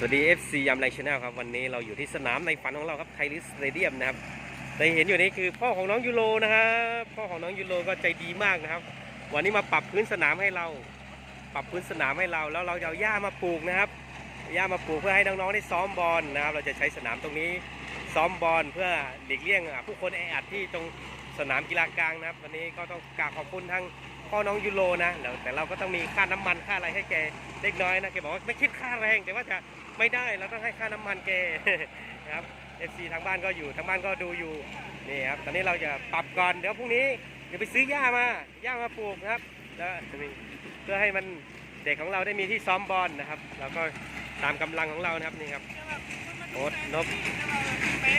สวัสดี FC ยามไลชแนลครับ วันนี้เราอยู่ที่สนามในฝันของเราครับไทลิสเตเดียมนะครับได้เห็นอยู่นี่คือพ่อของน้องยูโรนะครับพ่อของน้องยูโรก็ใจดีมากนะครับ วันนี้มาปรับพื้นสนามให้เรา ปรับพื้นสนามให้เรา แล้วเราจะเอาหญ้ามาปลูกนะครับหญ้ามาปลูกเพื่อให้น้องๆได้ซ้อมบอลนะครับ เราจะใช้สนามตรงนี้ซ้อมบอลเพื่อหลีกเลี่ยงผู้คนแออัดที่ตรงสนามกีฬากลางนะครับ วันนี้ก็ต้องกราบขอบคุณทั้งพ่อน้องยูโรนะแต่เราก็ต้องมีค่าน้ำมันค่าอะไรให้แกเล็กน้อยนะแกบอกว่าไม่คิดค่าแรงแต่ว่าจะ ไม่ได้เราต้องให้ค่าน้ำมันแกนะครับ FC ทางบ้านก็อยู่ทางบ้านก็ดูอยู่นี่ครับตอนนี้เราจะปรับก่อนเดี๋ยวพรุ่งนี้เดี๋ยวไปซื้อหญ้ามาหญ้ามาปลูกนะครับแล้วเพื่อให้มันเด็กของเราได้มีที่ซ้อมบอลนะครับแล้วก็ตามกำลังของเรานะครับนี่ครับโอ๊ตนบ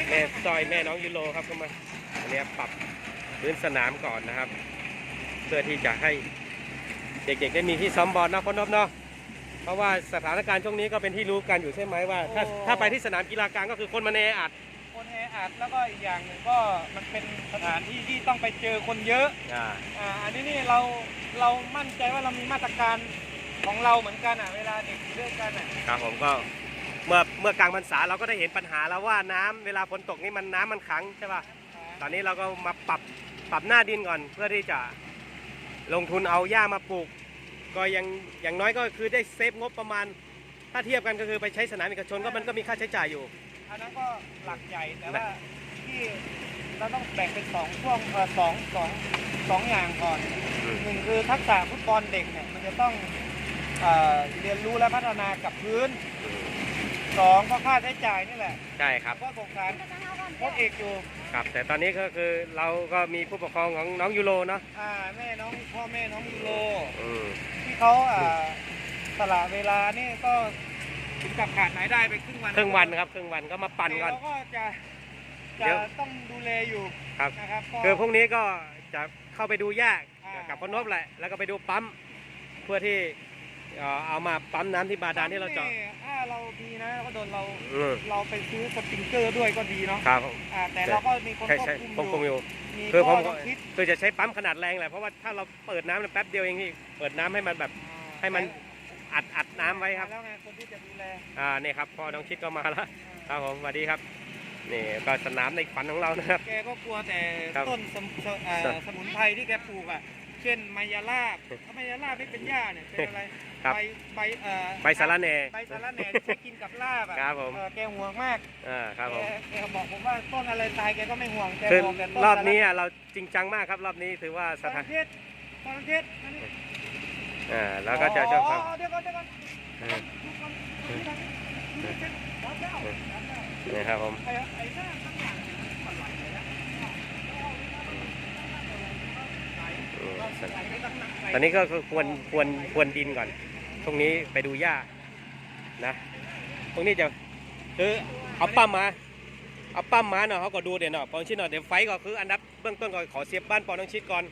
แม่ซอยแม่น้องยูโรครับเข้ามาอันนี้ปรับพื้นสนามก่อนนะครับ เพื่อที่จะให้เด็กๆได้มีที่ซ้อมบอลนะพ่อนบเนาะ เพราะว่าสถานการณ์ช่วงนี้ก็เป็นที่รู้กันอยู่ใช่ไหมว่า ถ้าโอ้ ถ้าไปที่สนามกีฬากลางก็คือคนมาแออัดคนแออัดแล้วก็อีกอย่างหนึ่งก็มันเป็นสถานที่ที่ต้องไปเจอคนเยอะอ่าอ่าอันนี้นี่เราเรามั่นใจว่าเรามีมาตรการของเราเหมือนกันอะเวลาเด็กอยู่ด้วยกันอะครับผมก็เมื่อเมื่อกลางพรรษาเราก็ได้เห็นปัญหาแล้วว่าน้ำเวลาฝนตกนี่มันน้ำมันขังใช่ป่ะ ตอนนี้เราก็มาปรับปรับหน้าดินก่อน เพื่อที่จะลงทุนเอาหญ้ามาปลูก ก็ยังอย่างน้อยก็คือได้เซฟงบประมาณ ถ้าเทียบกันก็คือไปใช้สนามเอกชนก็มันก็มีค่าใช้จ่ายอยู่ อันนั้นก็หลักใหญ่แต่ว่าที่เราต้องแบ่งเป็นสองช่วงเออสองสองสองอย่างก่อนอืม หนึ่งคือทักษะฟุตบอลเด็กเนี่ยมันจะต้องเอ่อเรียนรู้และพัฒนากับพื้นสองก็ค่าใช้จ่ายนี่แหละใช่ครับ ก็สงสาร โค้ชเอกอยู่ครับแต่ตอนนี้ก็คือเราก็มีผู้ปกครองของน้องยูโรเนาะอ่าแม่น้องพ่อแม่น้องยูโรอืมที่เขาอ่าสละเวลานี่ก็ถึงกับขาดรายได้ไปครึ่งวันครึ่งวันครับครึ่งวันก็มาปั่นก่อนเราก็จะเดี๋จะยวต้องดูแลอยู่ครับนะครับก็คือพรุ่งนี้ก็จะเข้าไปดูยากอ่ากับพนบแหละแล้วก็ไปดูปั๊มเพื่อที่เอ่อเอามาปั๊มน้ำที่บาดาลที่เราเจาะถ้า เรามีนะก็โดนเราอืมเราไปซื้อสปริงเกอร์ด้วยก็ดีเนาะครับอ่าแต่เราก็มีคนใช่ควบใช่คุมผมคุมออยู่ยู่มีคือผมข้ต้องคิดคือจะใช้ปั๊มขนาดแรงแหละเพราะว่าถ้าเราเปิดน้ำแป๊บเดียวเองพี่เปิดน้ำให้มันแบบอ่าให้มันอัดอัดน้ำไว้ครับ แล้วไงคนที่จะดูแลอ่านี่ครับพ่อน้องชิดก็มาแล้วครับผมสวัสดีครับนี่ก็สนามในฝันของเรานะครับ แกก็กลัวแต่ครับต้นสมสเอ่อสมุนไพรที่แกปลูกอะ เช่นไมยาลาบถ้าไมยาลาบไม่เป็นหญ้าเนี่ยเป็นอะไรครับใบใบเอ่อใบสาระแหน่ใบสาระแหน่ที่ใช้กินกับลาบอะครับผม เออแกห่วงมากอ่าครับผมแกแกบอกผมว่าต้นอะไรตายแกก็ไม่ห่วงแกคือห่วงแต่ต้นรอบนี้สาอะเราจริงจังมากครับรอบนี้ถือว่าสระถานเทศตอนเทศอันนี้อ่าแล้วก็จะเจ้าครับอ๋อเดี๋ยวก่อนเดี๋ยวก่อนเออ ดูก่อนดูก่อนดูก่อนรับแล้วรับแล้วนี่ครับผม ไอ้ไอ้หน้าข้างหลังเนี่ยมันไหลเลยนะ อืม ไหลไปข้างหลังไหล ตอนนี้ก็ควรควรควรดินก่อน ตรงนี้ไปดูหญ้านะ ตรงนี้จะคือเอาปั้มมา เอาปั้มมาเนาะเขาก็ดูเดี๋ยวเนาะปองชิดเนาะเดี๋ยวไฟก็คืออันดับเบื้องต้นก็ขอเสียบบ้านปอน้องชิดก่อน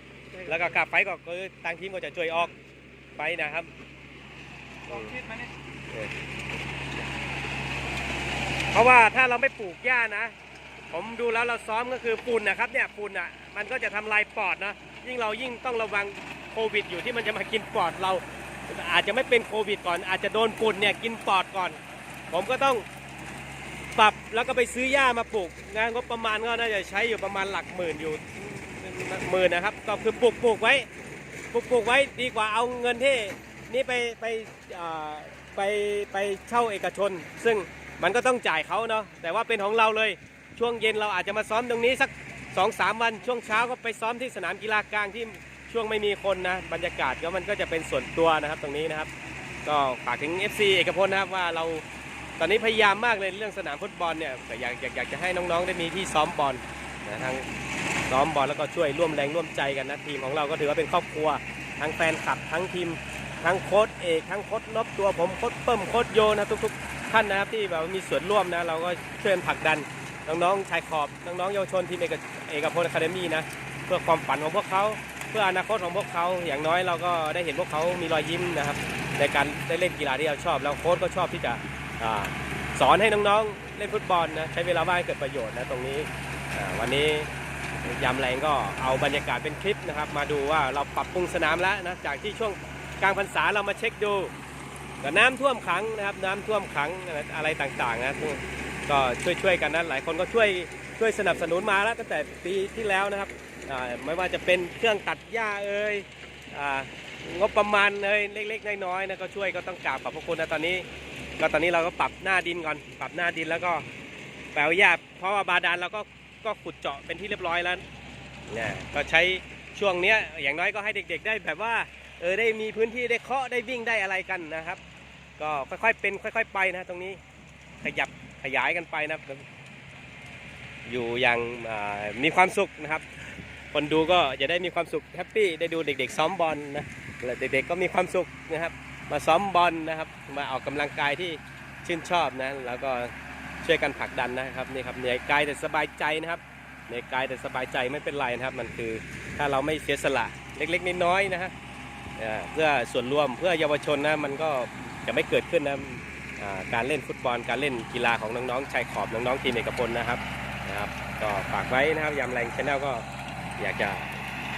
แล้วก็กลับไฟก็คือทางทีมก็จะช่วยออกไปนะครับเพราะว่าถ้าเราไม่ปลูกหญ้านะ ผมดูแล้วเราซ้อมก็คือฝุ่นนะครับเนี่ยฝุ่นอะ มันก็จะทำลายปอดเนะ ยิ่งเรายิ่งต้องระวังโควิด อยู่ที่มันจะมากินปอดเรา อาจจะไม่เป็นโควิดก่อน อาจจะโดนฝุ่นเนี่ยกินปอดก่อน ผมก็ต้องปรับแล้วก็ไปซื้อหญ้ามาปลูกงานงบประมาณก็น่าจะใช้อยู่ประมาณหลักหมื่นอยู่หมื่นนะครับ ก็คือปลูกปลูกไว้ปลูกปลูกไว้ดีกว่าเอาเงินที่นี่ไปไปไปไปเช่าเอกชน ซึ่งมันก็ต้องจ่ายเขาเนาะแต่ว่าเป็นของเราเลยช่วงเย็นเราอาจจะมาซ้อมตรงนี้สัก 2อสามวันช่วงเช้าก็ไปซ้อมที่สนามกีฬากลางที่ช่วงไม่มีคนนะ บรรยากาศก็มันก็จะเป็นส่วนตัวนะครับตรงนี้นะครับ ก็ฝากถึง FC เอกพลนะครับว่าเราตอนนี้พยายามมากเลยเรื่องสนามฟุตบอลเนี่ยแต่อยากอยากอยากจะให้น้องๆได้มีที่ซ้อมบอลนะทั้งซ้อมบอลแล้วก็ช่วยร่วมแรงร่วมใจกันนะทีมของเราก็ถือว่าเป็นครอบครัว ทั้งแฟนคลับทั้งทีมทั้งโค้ชเอกทั้งโค้ชนบตัวผมโค้ชเปิ้มโค้ชโยนะทุกๆ ท่านนะครับที่แบบมีส่วนร่วมนะเราก็ช่วยผลักดันน้องๆชายขอบน้องๆเยาวชนทีมเอก เอกพลคาเดมี่นะ เพื่อความฝันของพวกเขาเพื่ออนาคตของพวกเขาอย่างน้อยเราก็ได้เห็นพวกเขามีรอยยิ้มนะครับ ในการได้เล่นกีฬาที่เราชอบ แล้วโค้ชก็ชอบที่จะอสอนให้น้องๆ เล่นฟุตบอลนะใช้เวลาว่างให้เกิดประโยชน์นะตรงนี้วันนี้ยามแรงก็เอาบรรยากาศเป็นคลิปนะครับ มาดูว่าเราปรับปรุงสนามแล้วนะจากที่ช่วงกลางพรรษาเรามาเช็คดูก็น้ำท่วมขังนะครับน้ำท่วมขังอะไรต่างๆนะก็ช่วยๆกันนะหลายคนก็ช่วย ช่วยสนับสนุนมาแล้วตั้งแต่ปีที่แล้วนะครับไม่ว่าจะเป็นเครื่องตัดหญ้าเอ่ยองบประมาณเอ่ยเล็กๆน้อยๆนะก็ช่วยก็ต้องกราบขอบพระคุณนะตอนนี้ ก็ตอนนี้เราก็ปรับหน้าดินก่อน ปรับหน้าดินแล้วก็แปลหญ้าเพราะว่าบาดาลเราก็ก็ขุดเจาะเป็นที่เรียบร้อยแล้วเนี่ยก็ใช้ช่วงเนี้ยอย่างน้อยก็ให้เด็ก ๆ ได้แบบว่าเออได้มีพื้นที่ได้เคาะได้วิ่งได้อะไรกันนะครับ ก็ค่อยๆเป็น ค่อย ๆ ไปนะตรงนี้ขยับขยายกันไปนะครับ อยู่อย่างมีความสุขนะครับ คนดูก็จะได้มีความสุขแฮปปี้ได้ดูเด็ก ๆ ซ้อมบอลนะและเด็กๆก็มีความสุขนะครับ มาซ้อมบอลนะครับ มาออกกำลังกายที่ชื่นชอบนะแล้วก็ช่วยกันผลักดันนะครับนี่ครับเหนื่อยกายแต่สบายใจนะครับเหนื่อยกายแต่สบายใจไม่เป็นไรนะครับ มันคือถ้าเราไม่เสียสละเล็กๆน้อยๆนะฮะเพื่อส่วนรวมเพื่อเยาวชนนะมันก็จะไม่เกิดขึ้นนะการเล่นฟุตบอลการเล่นกีฬาของน้องๆชายขอบน้องๆทีมเอกพลนะครับ นะครับก็ฝากไว้นะครับยามแรงชแนลก็อยากจะ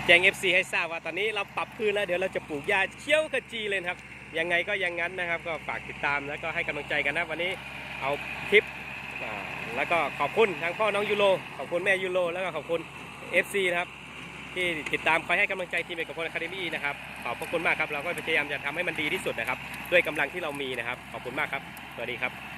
แจ้ง FC ให้ทราบว่าตอนนี้เราปรับพื้นแล้วเดี๋ยวเราจะปลูกหญ้าเขี้ยวขจีเลยครับยังไงก็ยังงั้นนะครับ ก็ฝากติดตามแล้วก็ให้กำลังใจกันนะวันนี้เอาคลิปแล้วก็ขอบคุณทั้งพ่อน้องยูโรขอบคุณแม่ยูโรแล้วก็ขอบคุณ FC นะครับที่ติดตามคอยให้กำลังใจทีมเอกพลอะคาเดมี่นะครับขอบพระคุณมากครับเราก็พยายามจะทำให้มันดีที่สุดนะครับ ด้วยกำลังที่เรามีนะครับ ขอบคุณมากครับ สวัสดีครับ